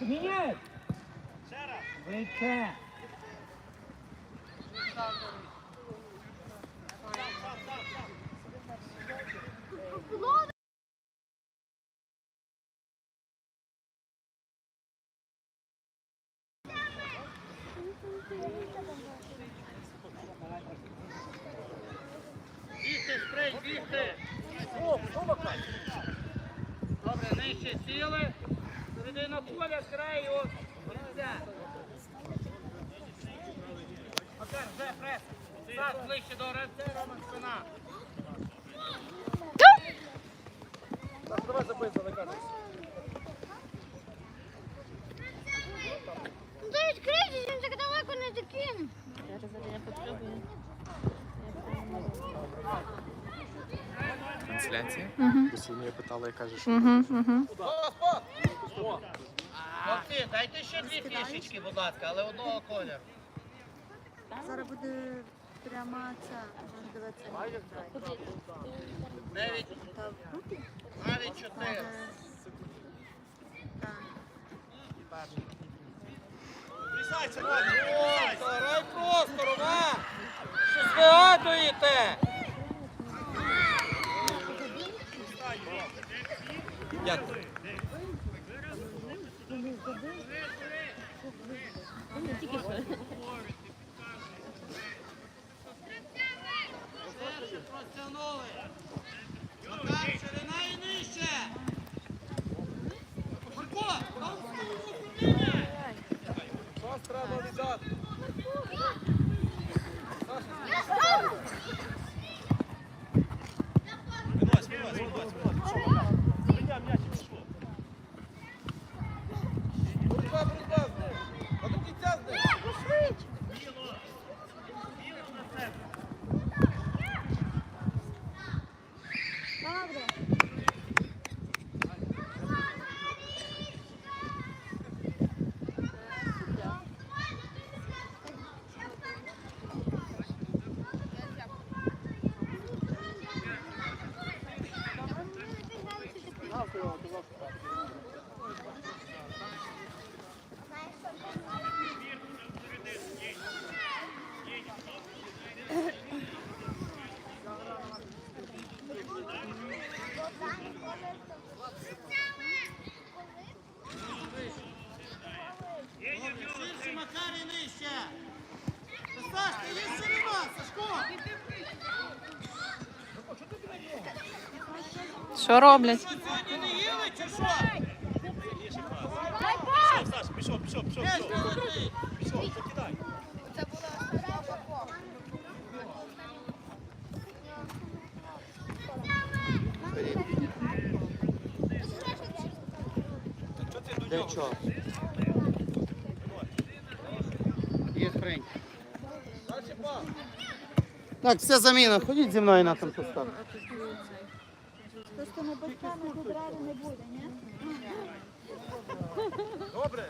Come in. Great catch. Давай записуй, кажеш. Ну, то відкрийся, він так далеко не закинув. Трансляція. Сьогодні питала і каже, що Хлопці, дайте ще дві фішечки, будь ласка, але одного кольору. Зараз буде пряма ця, можна дивитися. Дев'ять, Та в групі? навіть чотири. Так. О, Старай просто, Рома! Розтягнули. Макар, ширина і нижче. Марко, там Вас треба віддати. Боротьба, боротьба з ним. А до кінця з ним. Добре. Ширше, Макар, і нижче. Саш, ти є ширина, Сашко. Що роблять? Що, сьогодні не їли, чи що? Пішов, пішов, пішов, Де ж ти летить? пішов, закидай. Де чого? Є спринт. Дальше пас. Так, все заміна. Ходіть зі мною на там постав. Просто на батьками добрати не буде, ні? Добре.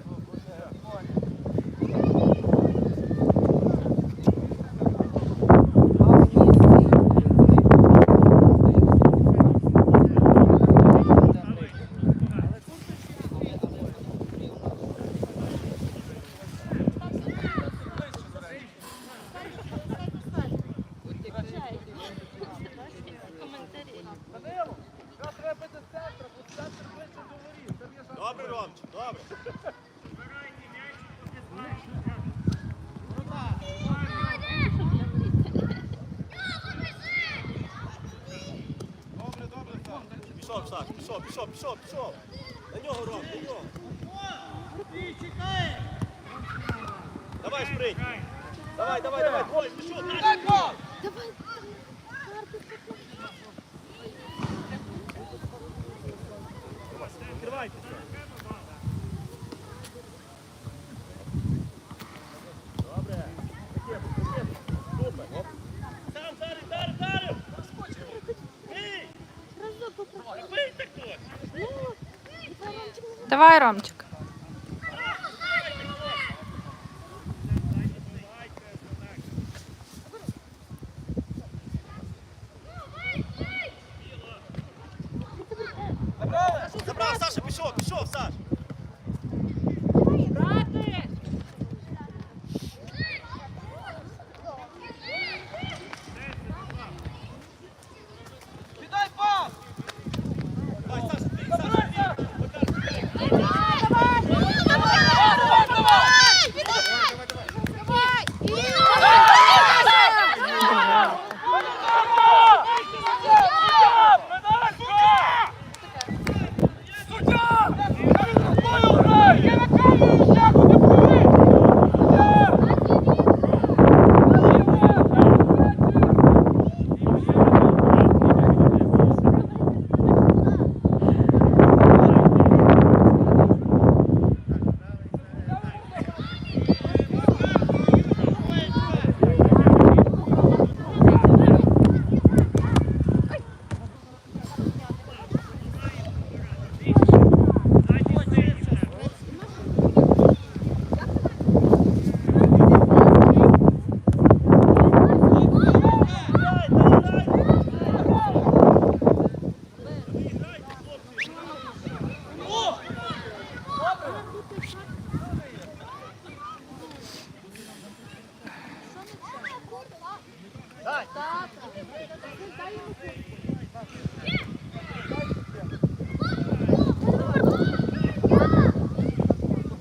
Данило, зараз треба бити з центра, бо центр ближче до воріт. Це є шанс. Добре, Ромчик, добре. Добре, добре, Саш. Пішов, Саш, пішов, пішов, пішов, пішов. На нього, Ром, на нього. Ти чекай. Давай, спринь. Давай, давай, давай. Ой, пішов. Дай гол! Відкривайтеся. Добре. Таке, таке. Супер. Оп. Сам, Дарив, Дарив, Дарив! Бий! Бий так хтось! Давай, Ромчик. Забрали? Забрав, Саша, пішов, пішов, Саш.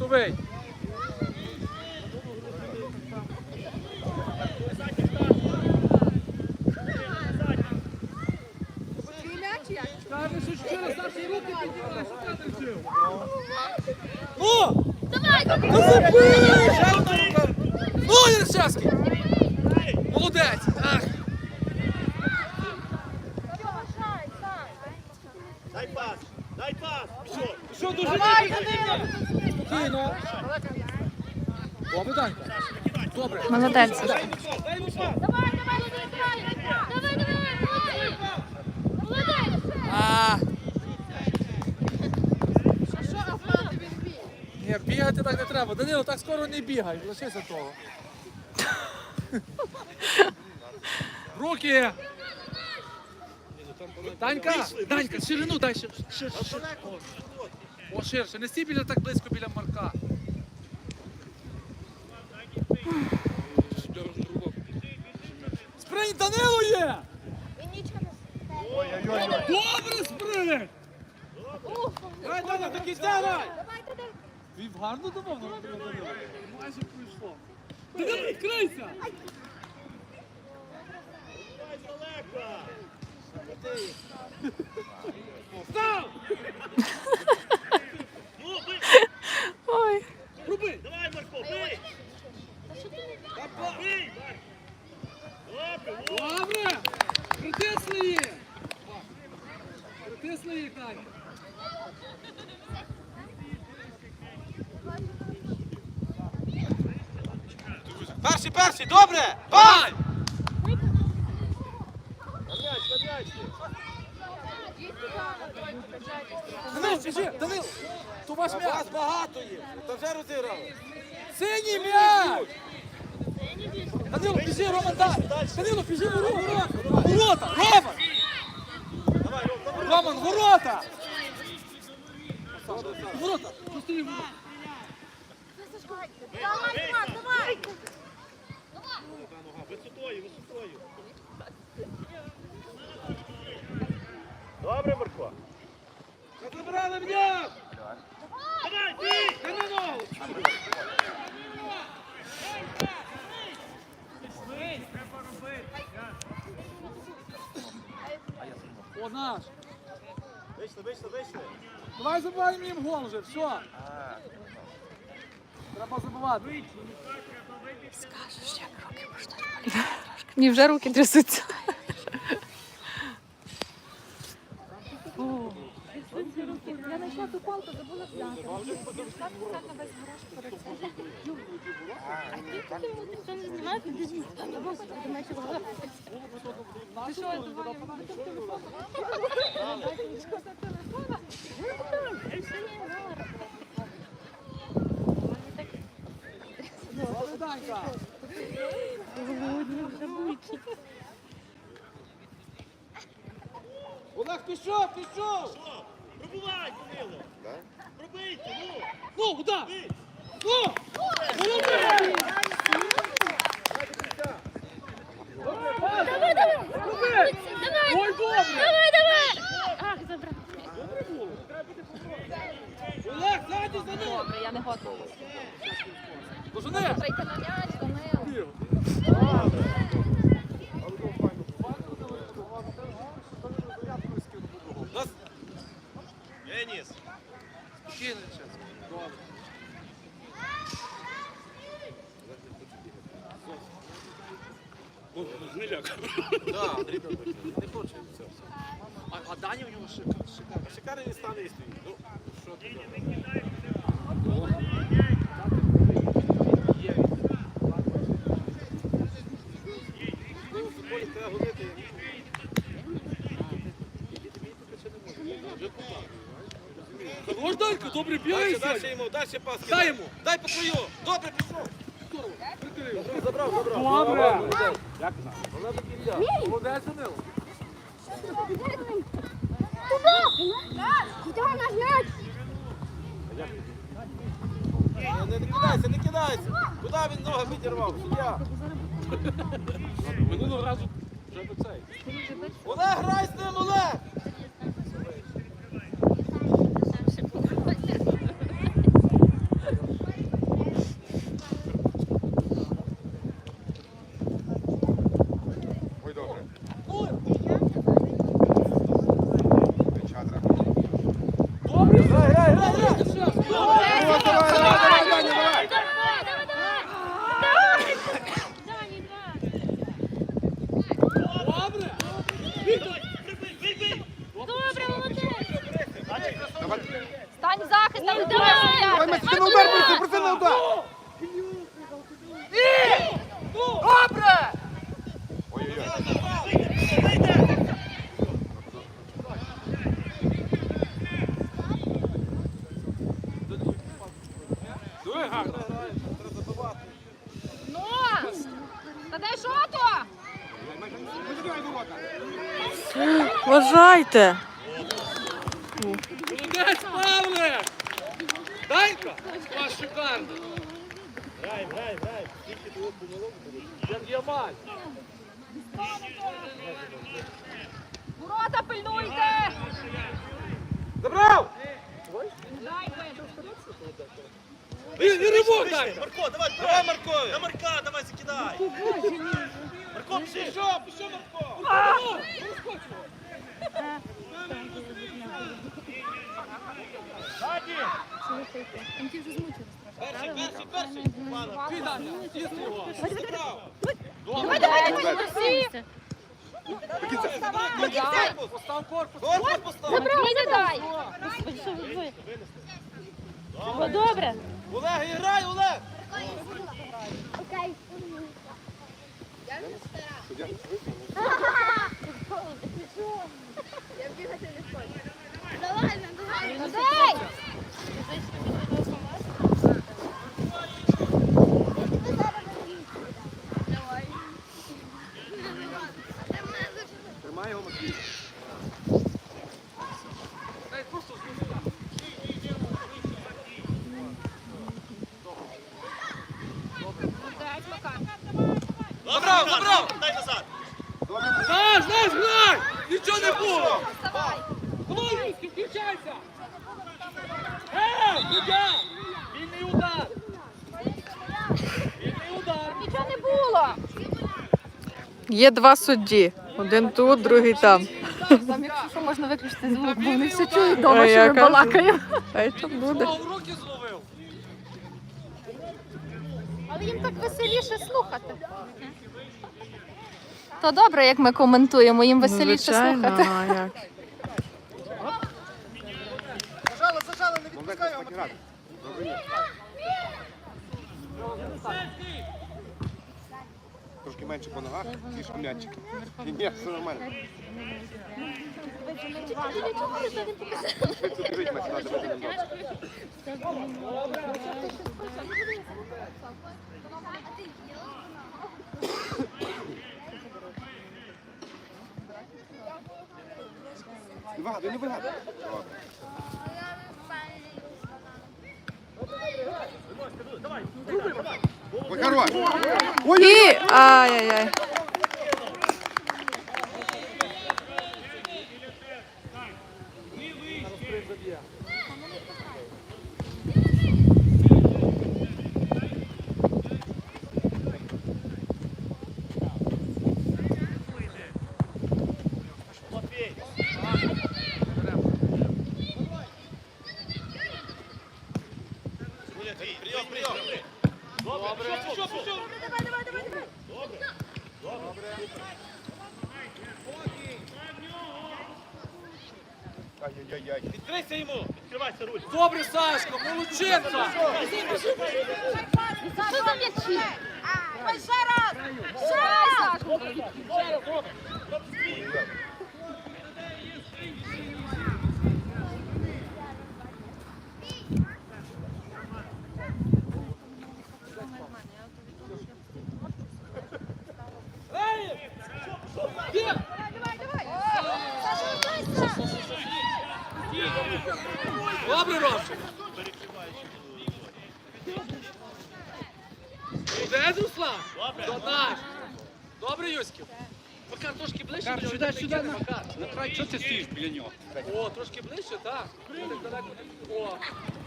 Готовий. Що руки що ти? Ну! Давай, давай. Ну рука. Ну! Молодець! Ах! Дай пас! Дай пас! Пішов! Що дуже Спокійно. Добре, Данька. Добре. Молодець. Дай йому пас. Давай, давай, давай. Давай, давай. Молодець. А. Ні, бігати так не треба. Данило, так скоро не бігай, лишися того. Руки! Данька, Данька, ширину дай шир, шир, шир. О, ширше, не стій біля так близько біля Марка. Спринь, Данило є! Добре спринь! Дай, Даня, до кінця, дай! Він гарно на Данило. Майже пройшло. Данило, відкрийся! Став! Ну! Ой. Руби! Давай, Марко, бий! Добре, ну! Добре! Притисли її! Притисли її, Даня. Перший, перший, добре! Бай! Данило, біжи! То ваш м'яч! Вас багато є, та вже розіграли. Синій м'яч! Данило, біжи, Роман, дай! Данило, біжи, ворота! Ворота! Роман! Ворота! Ворота! Пусти ворота! Давай, давай. Висотою, висотою. Добре, Марко. Забрали м'яч! Давай, бій! Данило! О, наш! Вийшли, вийшли, вийшли. Давай забиваємо їм гол вже, все. Треба забивати. Скажеш, як руки можуть трошки. Ні, вже руки трясуться. Я знайшла ту палку, забула взяти. Весь гараж перед цим. Ніхто не знімає, ти біжиш. Ти Ти що, давай, Данька! Олег, пішов, пішов! Що? Пробувай, Данило! Пробийте, ну! Ну, куди? Ну! Молодець! Давай, давай. Роби! Давай. Ой, добре! Давай, давай. Ах, забрав. Олег, ззаді за ним! Добре, я не готова. Дожени! Трійка на м'яч, Данило. Деніс! Спокійно, час. Добре. Да, Андрій не хоче. Все. А, а Даня у нього шикарний. Шикар. Шикарний він стане і стоїть. Ну, що ти? Ну, в футболі треба гонити. Хорош, добре Дальше, бігайся! дальше йому, дальше пас. Дай йому! Дай по твою. Добре, пішов. Забрав, забрав. Добре! Як Молодець, Данило. Куди наш м'яч? Не, не кидайся, не кидайся. Куди він ноги підірвав? Суддя. Минулого разу Вже би цей. Олег, грай з ним, Олег! Ой, добре. Добре, грай, грай, грай, грай! Давай, давай, давай, давай, давай. Добре! Добре, молодець! Давай. Стань захист, там де ти на удар, Месси, проси на удар. Добре! Ой-ой-ой. Гарно. Ну! Та дай що то? Вважайте. Молодець, Павлик! Данька! Ваш! Грай, грай, грай. Тільки того помилок буде. Як Ямаль. Ворота пильнуйте! Забрав! І, і ривок Данька! Марко, давай, давай, Марко. На Марка, давай закидай. Марко, пішли. Пішов, пішов Марко! Ззаді. Перший, перший, перший! Ти, Даня, тисни його! Забрав! Давай, давай, давай! Дай! Постав корпус! Корпус постав! Забрав, не дай! О, добре! Олег, іграй, Олег! Ну дай! Тримай його, Матвій. Дай просто змусити. Дай, Макар! Забрав, забрав! Дай назад. Наш, наш, грай! Нічого не було! Вставай! Колонівський, включайся! Е, суддя! Вільний удар! Вільний удар! Нічого не було! Є два судді. Один тут, другий там. Там, якщо що, можна виключити звук, бо вони все чують вдома, що ми балакаємо. Хай там буде. Але їм так веселіше слухати. То добре, як ми коментуємо, їм Ну, веселіше звичайно, слухати. а як? Зажали, зажали, не відпускай його, Матвій. Добре, ні. Трошки менше по ногах, більше м'ячик. Ні, ні, все нормально. Швидко біжить, Месси, треба дивити на нього. Не вигадуй, не вигадуй. Добре. Ой, хорош! Ой, І ай-яй-яй. Матвій. Прийом, прийом. Добре, пішов, пішов, пішов. Ай-яй-яй. Відкрийся йому! Відкривайся, руль. Добре, Сашко, молодчинка! Що за м'ячі? Ще раз! Ще раз! Добре, Ромчик! Де Руслан? Добре. Добре, Юськів! Макар, трошки ближче. Макар, сюди, сюди, на, Макар. на край, чого ти стоїш біля нього? О, трошки ближче, так. Так далеко. О,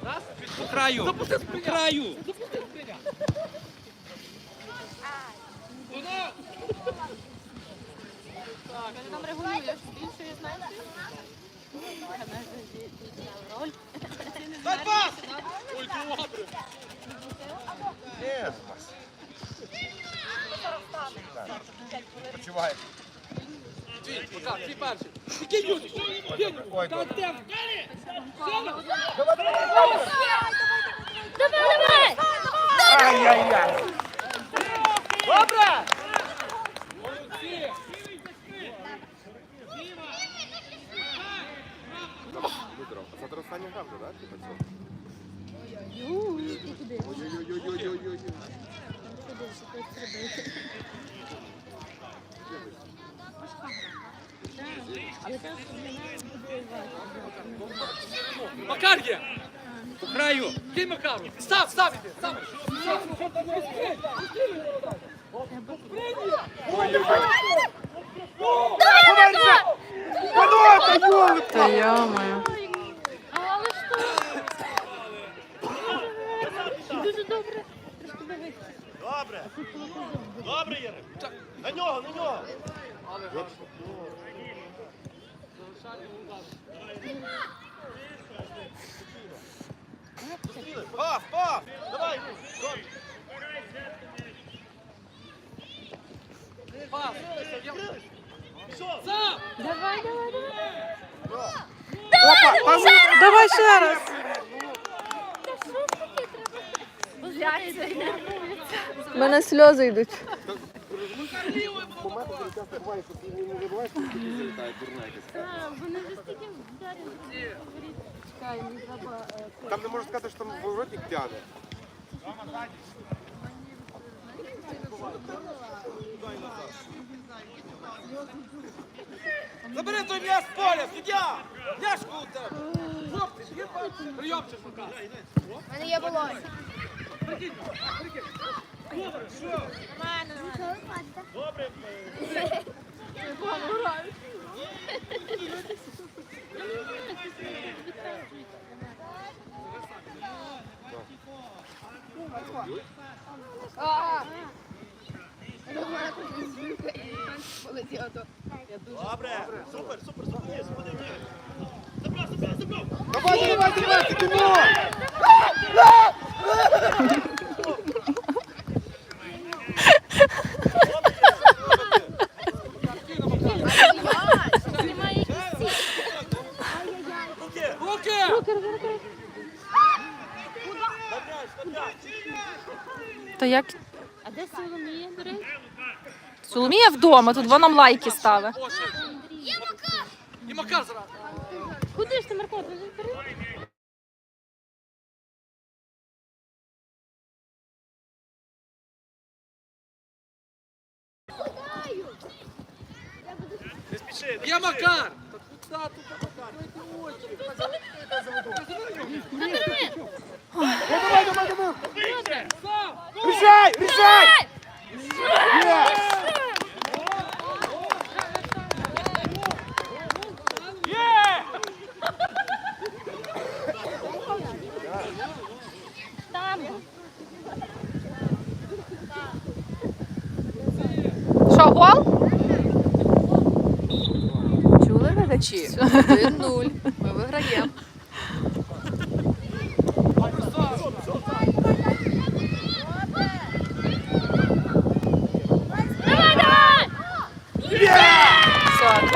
раз. По краю, Запусти по краю. Запусти сприйняв. Туди. Ти нам регулюєш, менше. Роль. Дай пас! Ой, добре. Почувай. Твій, де? Давай, давай! Ай-яй-яй. Добре! Це зараз остання гра вже, так? Типа це? Юй, ти куди? Ой-ой-ой-ой-ой-ой. Куди ж ти зробити? Але там буде важко. Макар є. По краю. Кий Макару. Став, став іди. Став. Та йо-моє. Але що? Дуже добре. Добре! Добре, Єрик! На нього, на нього! Але гарно. Пас, пас! Давай! Пас. Давай, давай, давай. Давай ще раз. У мене сльози йдуть. Часто буває, що ти не забуваєш, що ти залітає дурна якась. Так, Вони вже стільки вдарили. Чекай, мені треба... е, Там не можна сказати, що там воротник тягне. Забери той м'яч з поля, суддя! М'яшку у тебе! Хлопці, є прийомчик Макар. У мене є волосся. Добре! Добре! Супер, супер, супер, супер! Забрав, забрав, забрав! Давай, давай, давай, ти кіно! Знімай якісь ці. Руки! Руки. Руки, руки, руки. На м'яч, на м'яч! Та як А де Соломія, до речі? Соломія вдома, тут вона нам лайки ставить. О, ще. І Макар зразу. Куди ж ти, Марко? Не спіши, не Макар. Та куди тут Макар? Давай, давай, давай! Рішай, рішай! Там. Що, гол? Чули глядачі? 1-0. Ми виграємо.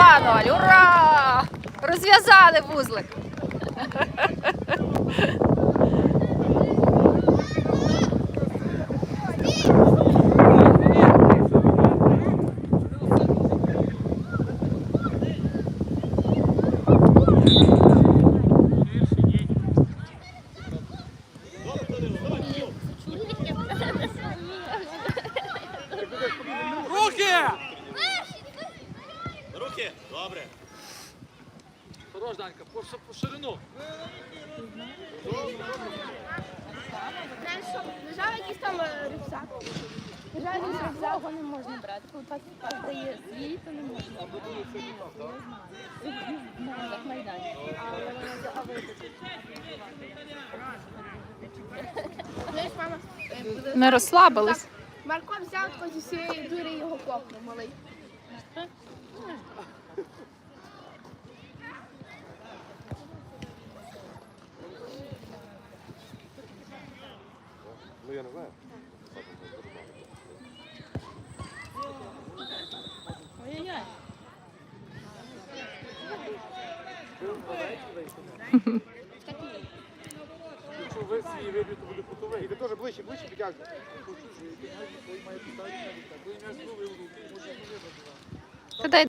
2-0. Ура! Розв'язали вузлик. Добре! Хорош, Данька, по, по ширину. Знаєш, що, лежав якийсь там е, рюкзак. Цього не можна брати. Коли пас дає свій, то не можна. Так майданчик. Але вона за авити. Знаєш, мама, е, буде- Не розслабились. Марко взяв тако зі всієї дури і його копнув малий. Ну я не знаю. Ой-ой-ой. Якщо ви свій вибір, то буде кутовий. І ти теж ближче, ближче підтягнути. Та дай.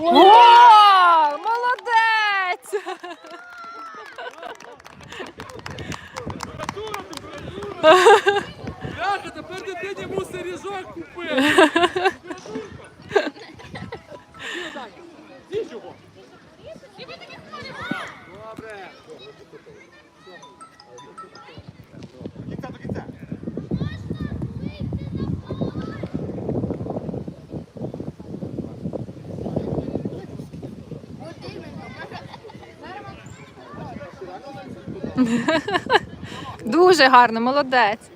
О, молодець! Бляха, тепер дитині мусить ріжок купити. Дуже гарно, молодець.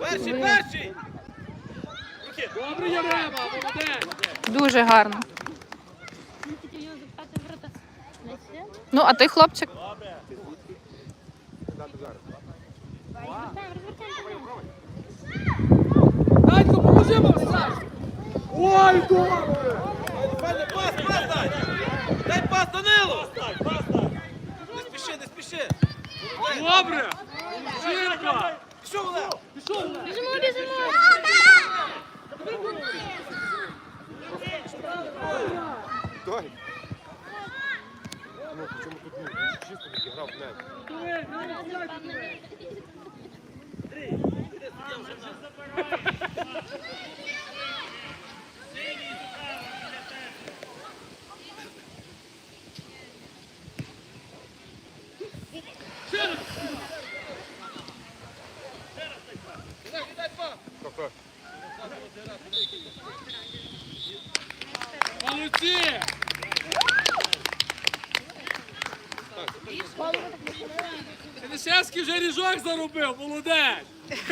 Перший, перший! Добре, Ярема, молодець. Дуже гарно. Ну, а ти, хлопчик, Добре. Данько, поможи Саш. Ой, добре. Пас, пас дай! Дай пас, Данило! Пас дай, спіши, не спіши! Добре. Жінка. Все, Олег! Пішов. Біжимо, біжимо! Дай. Ну, чому тут ні? Чисто відіграв м'яч. Диви, ну, як диви. Тобто, Молодці. Сенешевський вже ріжок заробив, молодець.